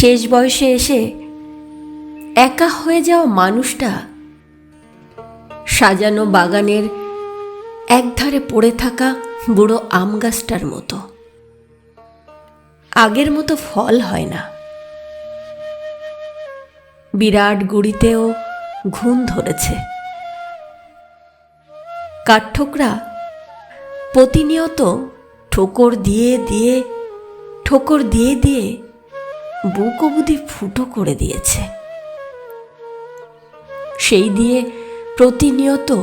শেষ বয়সে এসে একা হয়ে যাওয়া মানুষটা সাজানো বাগানের একধারে পড়ে থাকা বুড়ো আম গাছটার মতো। আগের মতো ফল হয় না। বিরাট গুড়িতেও ঘুম ধরেছে। কাঠঠোকরা প্রতিনিয়ত ঠোকর দিয়ে দিয়ে, ঠোকর দিয়ে দিয়ে বুক অবধি ফুটো করে দিয়েছে। সেই দিয়ে প্রতিনিয়ত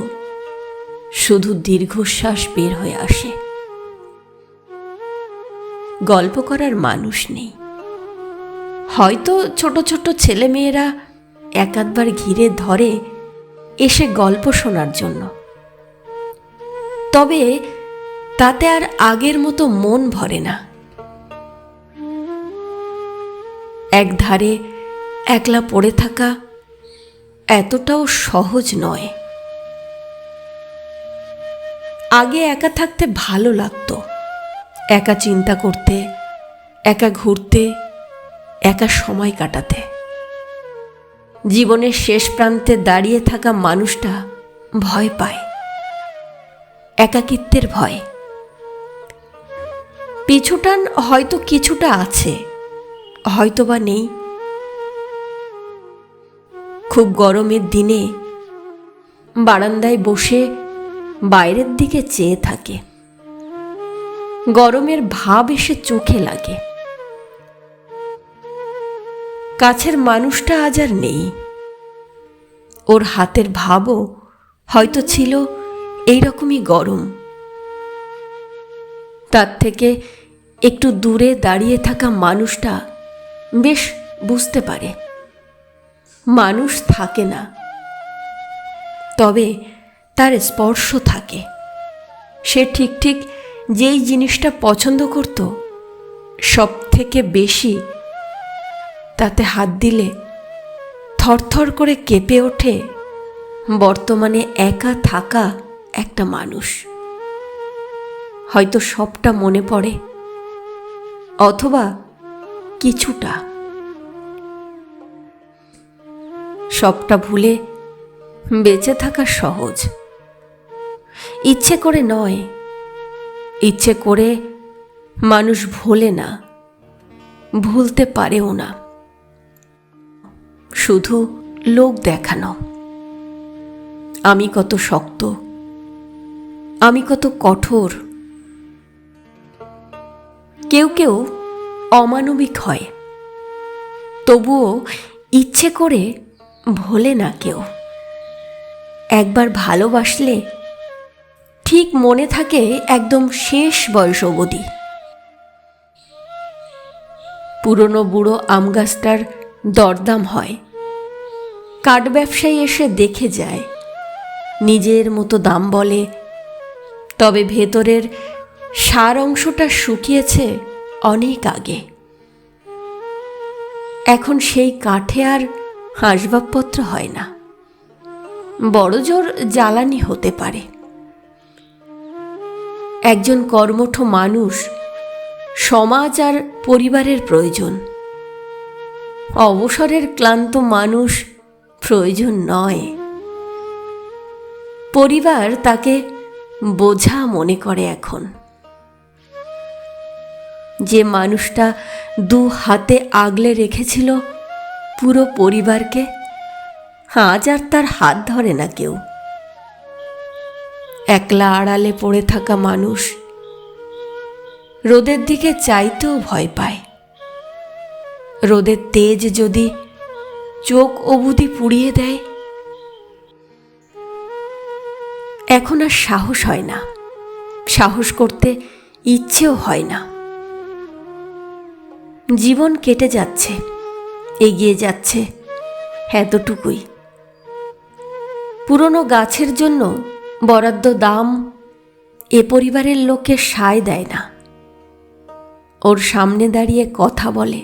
শুধু দীর্ঘশ্বাস বের হয়ে আসে। গল্প করার মানুষ নেই। হয়তো ছোট ছোট ছেলেমেয়েরা একাধবার ঘিরে ধরে এসে গল্প শোনার জন্য। তবে তাতে আর আগের মতো মন ভরে না। এক ধারে একলা পড়ে থাকা এতটাও সহজ নয়। আগে একা থাকতে ভালো লাগতো। একা চিন্তা করতে, একা ঘুরতে, একা সময় কাটাতে। জীবনের শেষ প্রান্তে দাঁড়িয়ে থাকা মানুষটা ভয় পায়। একাকিত্বের ভয়। পিছুটান হয়তো কিছুটা আছে। হয়তো বা নেই। খুব গরমের দিনে বারান্দায় বসে বাইরের দিকে চেয়ে থাকে। গরমের ভাব এসে চোখে লাগে। কাছের মানুষটা আজ আর নেই। ওর হাতের ভাবও হয়তো ছিল এইরকমই গরম। তার থেকে একটু দূরে দাঁড়িয়ে থাকা মানুষটা বেশ বুঝতে পারে। মানুষ থাকে না। তবে তার স্পর্শ থাকে। সে ঠিক ঠিক যেই জিনিসটা পছন্দ করত সব থেকে বেশি তাতে হাত দিলে থরথর করে কেঁপে ওঠে বর্তমানে একা থাকা একটা মানুষ। হয়তো সবটা মনে পড়ে, অথবা কিছুটা। সবটা ভুলে বেঁচে থাকা সহজ। ইচ্ছে করে নয়। ইচ্ছে করে মানুষ ভোলে না। ভুলতে পারেও না। শুধু লোক দেখানো। আমি কত শক্ত। আমি কত কঠোর। কেউ কেউ অমানবিক হয়। তবুও ইচ্ছে করে ভোলে না কেউ। একবার ভালোবাসলে ঠিক মনে থাকে একদম শেষ বয়স অবধি। পুরনো বুড়ো আম গাছটার দরদাম হয়। কাঠ ব্যবসায়ী এসে দেখে যায়। নিজের মতো দাম বলে। তবে ভেতরের সার অংশটা শুকিয়েছে অনেক আগে। এখন সেই কাঠে আর আসবাবপত্র হয় না। বড় জোর জ্বালানি হতে পারে। একজন কর্মঠ মানুষ, সমাজ আর পরিবারের প্রয়োজন। অবসরের ক্লান্ত মানুষ প্রয়োজন নয়। পরিবার তাকে বোঝা মনে করে এখন। যে মানুষটা দু হাতে আগলে রেখেছিল পুরো পরিবারকে, আজ আর তার হাত ধরে না কেউ। একলা আড়ালে পড়ে থাকা মানুষ রোদের দিকে চাইতেও ভয় পায়। রোদের তেজ যদি চোখ অবধি পুড়িয়ে দেয়, এখন আর সাহস হয় না। সাহস করতে ইচ্ছেও হয় না। জীবন কেটে যাচ্ছে, এগিয়ে যাচ্ছে এতটুকুই। পুরনো গাছের জন্য বরাদ্দ দাম এ পরিবারের লোককে সায় দেয় না। ওর সামনে দাঁড়িয়ে কথা বলে।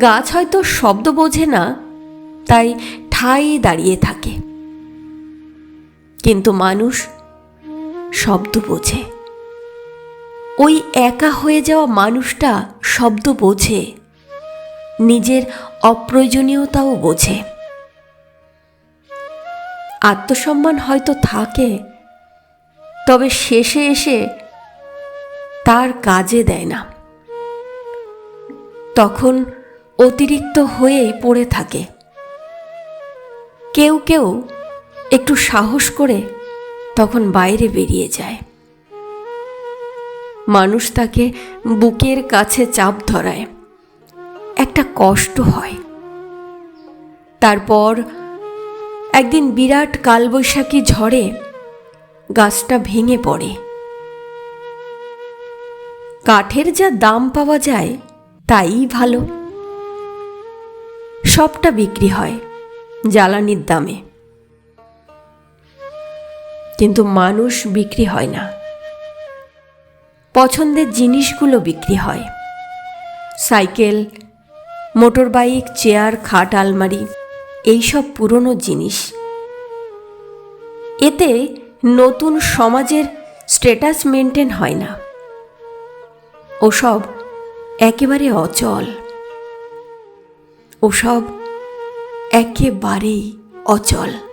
গাছ হয়তো শব্দ বোঝে না, তাই ঠাই দাঁড়িয়ে থাকে। কিন্তু মানুষ শব্দ বোঝে। ওই একা হয়ে যাওয়া মানুষটা শব্দ বোঝে। নিজের অপ্রয়োজনীয়তাও বোঝে। আত্মসম্মান হয়তো থাকে, তবে শেষে এসে তার কাজে দেয় না। তখন অতিরিক্ত হয়েই পড়ে থাকে। কেউ কেউ একটু সাহস করে তখন বাইরে বেরিয়ে যায়। মানুষ তাকে বুকের কাছে চাপ ধরায়। একটা কষ্ট হয়। তারপর একদিন বিরাট কালবৈশাখী ঝড়ে গাছটা ভেঙে পড়ে। কাঠের যা দাম পাওয়া যায়, তাই ভালো। সবটা বিক্রি হয় জ্বালানির দামে। কিন্তু মানুষ বিক্রি হয় না। পছন্দের জিনিসগুলো বিক্রি হয়। সাইকেল মোটর বাইক চেয়ার, খাট, আলমারি, এইসব পুরনো জিনিস। এতে নতুন সমাজের স্ট্যাটাস মেনটেন হয় না। ওসব একেবারে অচল। ওসব একেবারেই অচল।